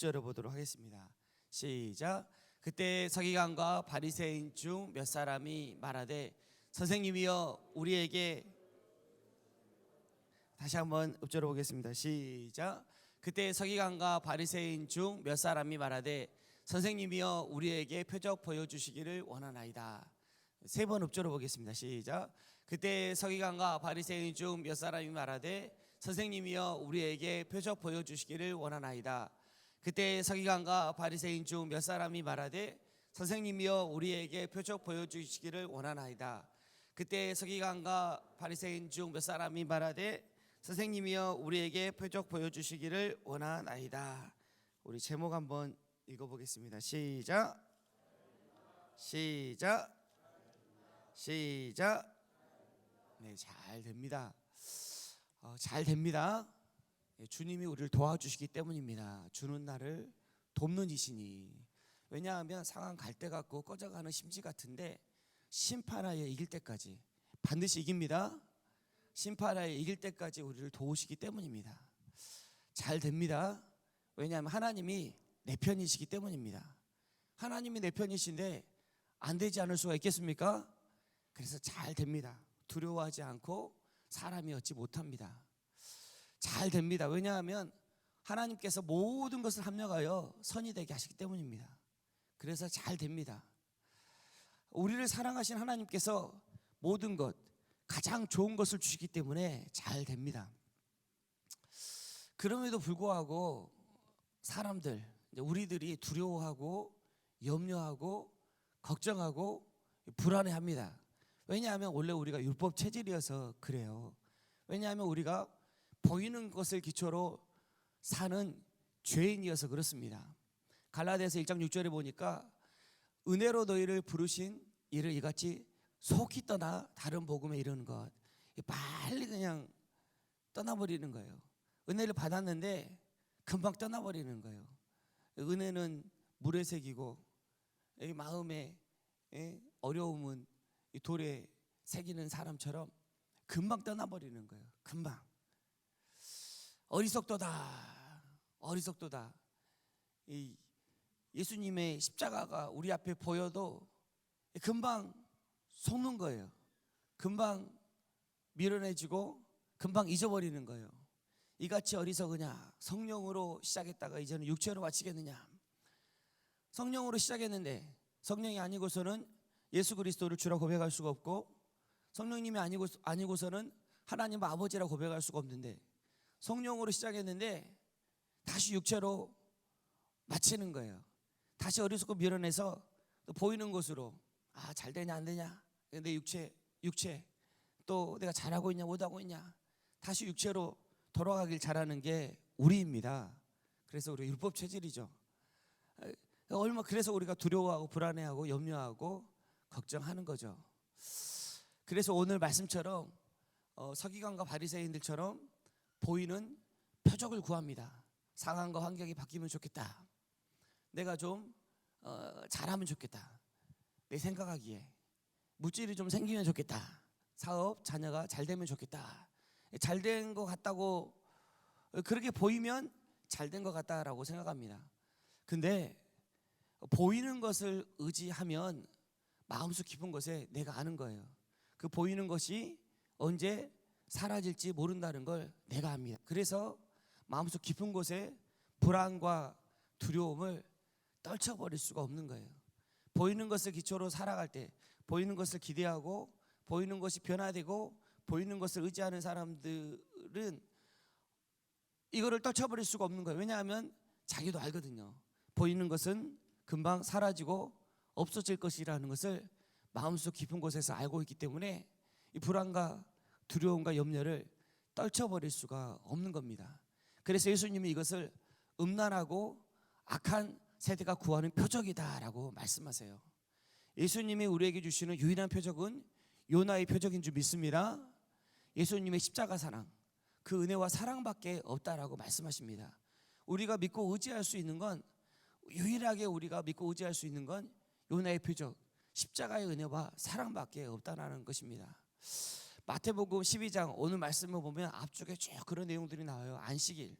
읊조려 보도록 하겠습니다. 시작. 그때 서기관과 바리새인 중 몇 사람이 말하되 선생님이여 우리에게 다시 한번 읊조려 보겠습니다. 시작. 그때 서기관과 바리새인 중 몇 사람이 말하되 선생님이여 우리에게 표적 보여 주시기를 원하나이다. 세 번 읊조려 보겠습니다. 시작. 그때 서기관과 바리새인 중 몇 사람이 말하되 선생님이여 우리에게 표적 보여 주시기를 원하나이다. 그때 서기관과 바리새인 중 몇 사람이 말하되 선생님이여 우리에게 표적 보여주시기를 원하나이다. 그때 서기관과 바리새인 중 몇 사람이 말하되 선생님이여 우리에게 표적 보여주시기를 원하나이다. 우리 제목 한번 읽어보겠습니다. 시작. 시작. 시작. 네, 잘 됩니다. 어, 잘 됩니다. 예, 주님이 우리를 도와주시기 때문입니다. 주는 나를 돕는 이시니. 왜냐하면 상황 갈 때 같고 꺼져가는 심지 같은데 심판하에 이길 때까지 반드시 이깁니다. 심판하에 이길 때까지 우리를 도우시기 때문입니다. 잘 됩니다. 왜냐하면 하나님이 내 편이시기 때문입니다. 하나님이 내 편이신데 안 되지 않을 수가 있겠습니까? 그래서 잘 됩니다. 두려워하지 않고 사람이 얻지 못합니다. 잘 됩니다. 왜냐하면 하나님께서 모든 것을 합력하여 선이 되게 하시기 때문입니다. 그래서 잘 됩니다. 우리를 사랑하신 하나님께서 모든 것 가장 좋은 것을 주시기 때문에 잘 됩니다. 그럼에도 불구하고 사람들 우리들이 두려워하고 염려하고 걱정하고 불안해합니다. 왜냐하면 원래 우리가 율법 체질이어서 그래요. 왜냐하면 우리가 보이는 것을 기초로 사는 죄인이어서 그렇습니다. 갈라디아서 1장 6절에 보니까 은혜로 너희를 부르신 이를 이같이 속히 떠나 다른 복음에 이르는 것 빨리 그냥 떠나버리는 거예요. 은혜를 받았는데 금방 떠나버리는 거예요. 은혜는 새기고 이 마음에 예, 어려움은 이 돌에 새기는 사람처럼 금방 떠나버리는 거예요. 금방 어리석도다, 어리석도다. 이 예수님의 십자가가 우리 앞에 보여도 금방 속는 거예요. 금방 밀어내지고 금방 잊어버리는 거예요. 이같이 어리석으냐? 성령으로 시작했다가 이제는 육체로 마치겠느냐? 성령으로 시작했는데 성령이 아니고서는 예수 그리스도를 주라 고백할 수가 없고 성령님이 아니고 아니고서는 하나님 아버지라 고백할 수가 없는데 성령으로 시작했는데 다시 육체로 마치는 거예요. 다시 어리석고 밀어내서 또 보이는 것으로 아 잘 되냐 안 되냐 내 육체 육체 또 내가 잘하고 있냐 못하고 있냐 다시 육체로 돌아가길 잘하는 게 우리입니다. 그래서 우리 율법 체질이죠. 얼마 그래서 우리가 두려워하고 불안해하고 염려하고 걱정하는 거죠. 그래서 오늘 말씀처럼 어, 서기관과 바리새인들처럼 보이는 표적을 구합니다. 상황과 환경이 바뀌면 좋겠다. 내가 좀 어, 잘하면 좋겠다. 내 생각하기에 물질이 좀 생기면 좋겠다. 사업 자녀가 잘 되면 좋겠다. 잘 된 것 같다고 그렇게 보이면 잘 된 것 같다라고 생각합니다. 근데 보이는 것을 의지하면 마음속 깊은 것에 내가 아는 거예요. 그 보이는 것이 언제 사라질지 모른다는 걸 내가 압니다. 그래서 마음속 깊은 곳에 불안과 두려움을 떨쳐버릴 수가 없는 거예요. 보이는 것을 기초로 살아갈 때, 보이는 것을 기대하고, 보이는 것이 변화되고, 보이는 것을 의지하는 사람들은 이거를 떨쳐버릴 수가 없는 거예요. 왜냐하면 자기도 알거든요. 보이는 것은 금방 사라지고 없어질 것이라는 것을 마음속 깊은 곳에서 알고 있기 때문에 이 불안과 두려움과 염려를 떨쳐버릴 수가 없는 겁니다. 그래서 예수님이 이것을 음란하고 악한 세대가 구하는 표적이다라고 말씀하세요. 예수님이 우리에게 주시는 유일한 표적은 요나의 표적인 줄 믿습니다. 예수님의 십자가 사랑, 그 은혜와 사랑밖에 없다라고 말씀하십니다. 우리가 믿고 의지할 수 있는 건 유일하게 우리가 믿고 의지할 수 있는 건 요나의 표적, 십자가의 은혜와 사랑밖에 없다라는 것입니다. 마태복음 12장 오늘 말씀을 보면 앞쪽에 쭉 그런 내용들이 나와요. 안식일.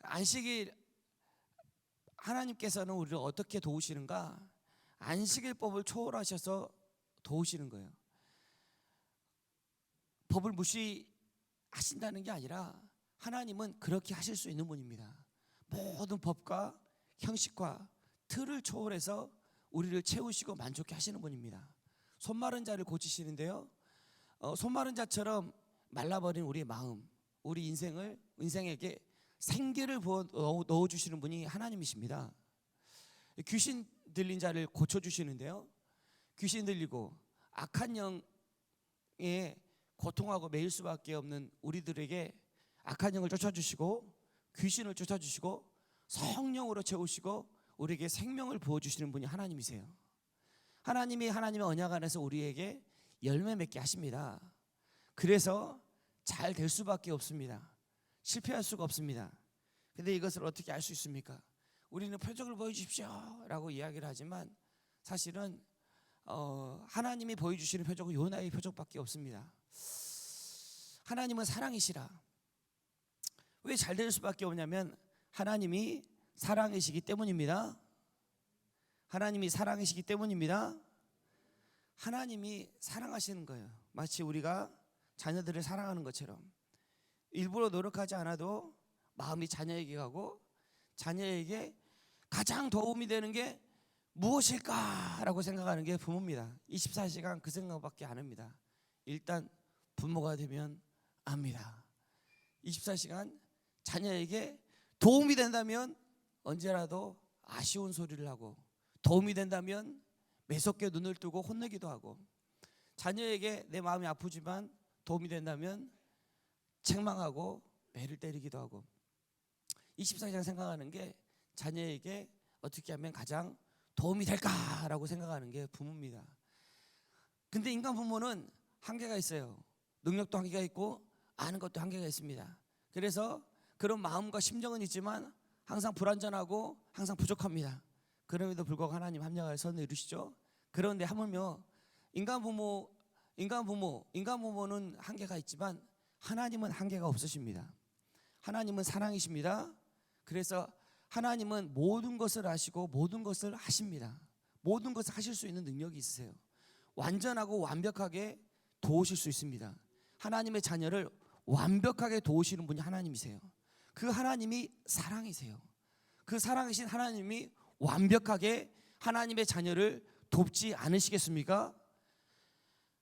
안식일 하나님께서는 우리를 어떻게 도우시는가? 안식일법을 초월하셔서 도우시는 거예요. 법을 무시하신다는 게 아니라 하나님은 그렇게 하실 수 있는 분입니다. 모든 법과 형식과 틀을 초월해서 우리를 채우시고 만족해 하시는 분입니다. 손 마른 자를 고치시는데요. 어, 손 마른 자처럼 말라버린 우리의 마음, 우리 인생을 인생에게 생기를 부어 넣어 주시는 분이 하나님이십니다. 귀신 들린 자를 고쳐 주시는데요. 귀신 들리고 악한 영에 고통하고 매일 수밖에 없는 우리들에게 악한 영을 쫓아 주시고 귀신을 쫓아 주시고 성령으로 채우시고 우리에게 생명을 부어 주시는 분이 하나님이세요. 하나님이 하나님의 언약 안에서 우리에게 열매 맺게 하십니다. 그래서 잘 될 수밖에 없습니다. 실패할 수가 없습니다. 근데 이것을 어떻게 알 수 있습니까? 우리는 표적을 보여주십시오라고 이야기를 하지만 사실은 어, 하나님이 보여주시는 표적은 요나의 표적밖에 없습니다. 하나님은 사랑이시라. 왜 잘 될 수밖에 없냐면 하나님이 사랑이시기 때문입니다. 하나님이 사랑이시기 때문입니다. 하나님이 사랑하시는 거예요. 마치 우리가 자녀들을 사랑하는 것처럼 일부러 노력하지 않아도 마음이 자녀에게 가고 자녀에게 가장 도움이 되는 게 무엇일까라고 생각하는 게 부모입니다. 24시간 그 생각밖에 안 합니다. 일단 부모가 되면 압니다. 24시간 자녀에게 도움이 된다면 언제라도 아쉬운 소리를 하고 도움이 된다면 매섭게 눈을 뜨고 혼내기도 하고 자녀에게 내 마음이 아프지만 도움이 된다면 책망하고 매를 때리기도 하고 24시간 생각하는 게 자녀에게 어떻게 하면 가장 도움이 될까라고 생각하는 게 부모입니다. 근데 인간 부모는 한계가 있어요. 능력도 한계가 있고 아는 것도 한계가 있습니다. 그래서 그런 마음과 심정은 있지만 항상 불완전하고 항상 부족합니다. 그럼에도 불구하고 하나님 합력할 선을 이루시죠. 그런데 하물며 인간 부모, 인간 부모, 인간 부모는 한계가 있지만 하나님은 한계가 없으십니다. 하나님은 사랑이십니다. 그래서 하나님은 모든 것을 아시고 모든 것을 하십니다. 모든 것을 하실 수 있는 능력이 있으세요. 완전하고 완벽하게 도우실 수 있습니다. 하나님의 자녀를 완벽하게 도우시는 분이 하나님이세요. 그 하나님이 사랑이세요. 그 사랑이신 하나님이 완벽하게 하나님의 자녀를 돕지 않으시겠습니까?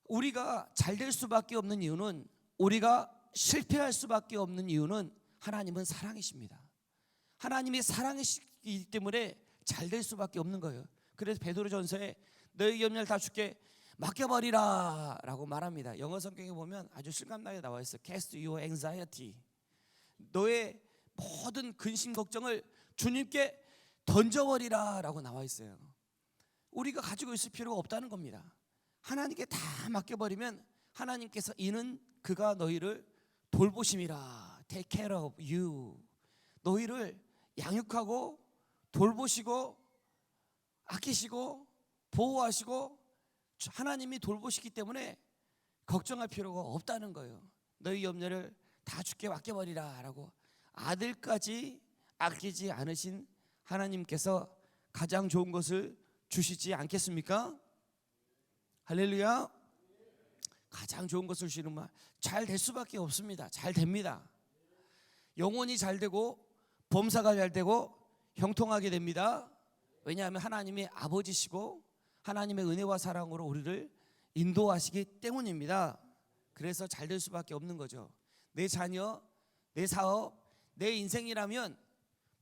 우리가 잘 될 수밖에 없는 이유는 우리가 실패할 수밖에 없는 이유는 하나님은 사랑이십니다. 하나님이 사랑이시기 때문에 잘 될 수밖에 없는 거예요. 그래서 베드로전서에 너희 염려를 다 주께 맡겨버리라라고 말합니다. 영어 성경에 보면 아주 실감나게 나와 있어. Cast your anxiety. 너의 모든 근심 걱정을 주님께 던져버리라 라고 나와 있어요. 우리가 가지고 있을 필요가 없다는 겁니다. 하나님께 다 맡겨버리면 하나님께서 이는 그가 너희를 돌보심이라. Take care of you. 너희를 양육하고 돌보시고 아끼시고 보호하시고 하나님이 돌보시기 때문에 걱정할 필요가 없다는 거예요. 너희 염려를 다 주께 맡겨버리라 라고 아들까지 아끼지 않으신 하나님께서 가장 좋은 것을 주시지 않겠습니까? 할렐루야. 가장 좋은 것을 주시는 말. 잘 될 수밖에 없습니다. 잘 됩니다. 영혼이 잘 되고 범사가 잘 되고 형통하게 됩니다. 왜냐하면 하나님이 아버지시고 하나님의 은혜와 사랑으로 우리를 인도하시기 때문입니다. 그래서 잘 될 수밖에 없는 거죠. 내 자녀, 내 사업, 내 인생이라면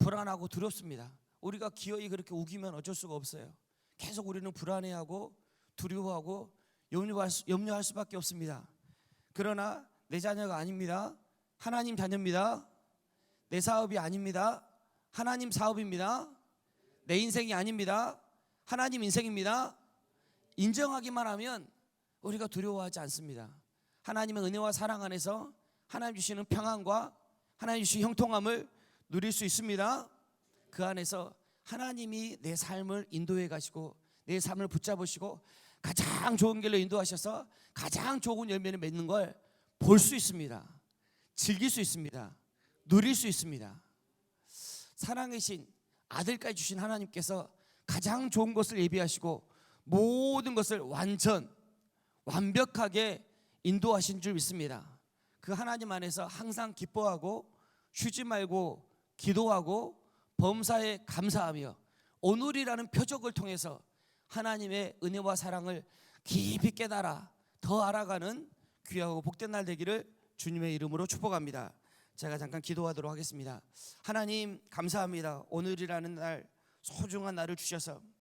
불안하고 두렵습니다. 우리가 기어이 그렇게 우기면 어쩔 수가 없어요. 계속 우리는 불안해하고 두려워하고 염려할, 수, 염려할 수밖에 없습니다. 그러나 내 자녀가 아닙니다. 하나님 자녀입니다. 내 사업이 아닙니다. 하나님 사업입니다. 내 인생이 아닙니다. 하나님 인생입니다. 인정하기만 하면 우리가 두려워하지 않습니다. 하나님의 은혜와 사랑 안에서 하나님 주시는 평안과 하나님 주시는 형통함을 누릴 수 있습니다. 그 안에서 하나님이 내 삶을 인도해 가시고 내 삶을 붙잡으시고 가장 좋은 길로 인도하셔서 가장 좋은 열매를 맺는 걸 볼 수 있습니다. 즐길 수 있습니다. 누릴 수 있습니다. 사랑이신 아들까지 주신 하나님께서 가장 좋은 것을 예비하시고 모든 것을 완전 완벽하게 인도하신 줄 믿습니다. 그 하나님 안에서 항상 기뻐하고 쉬지 말고 기도하고 범사에 감사하며 오늘이라는 표적을 통해서 하나님의 은혜와 사랑을 깊이 깨달아 더 알아가는 귀하고 복된 날 되기를 주님의 이름으로 축복합니다. 제가 잠깐 기도하도록 하겠습니다. 하나님 감사합니다. 오늘이라는 날 소중한 날을 주셔서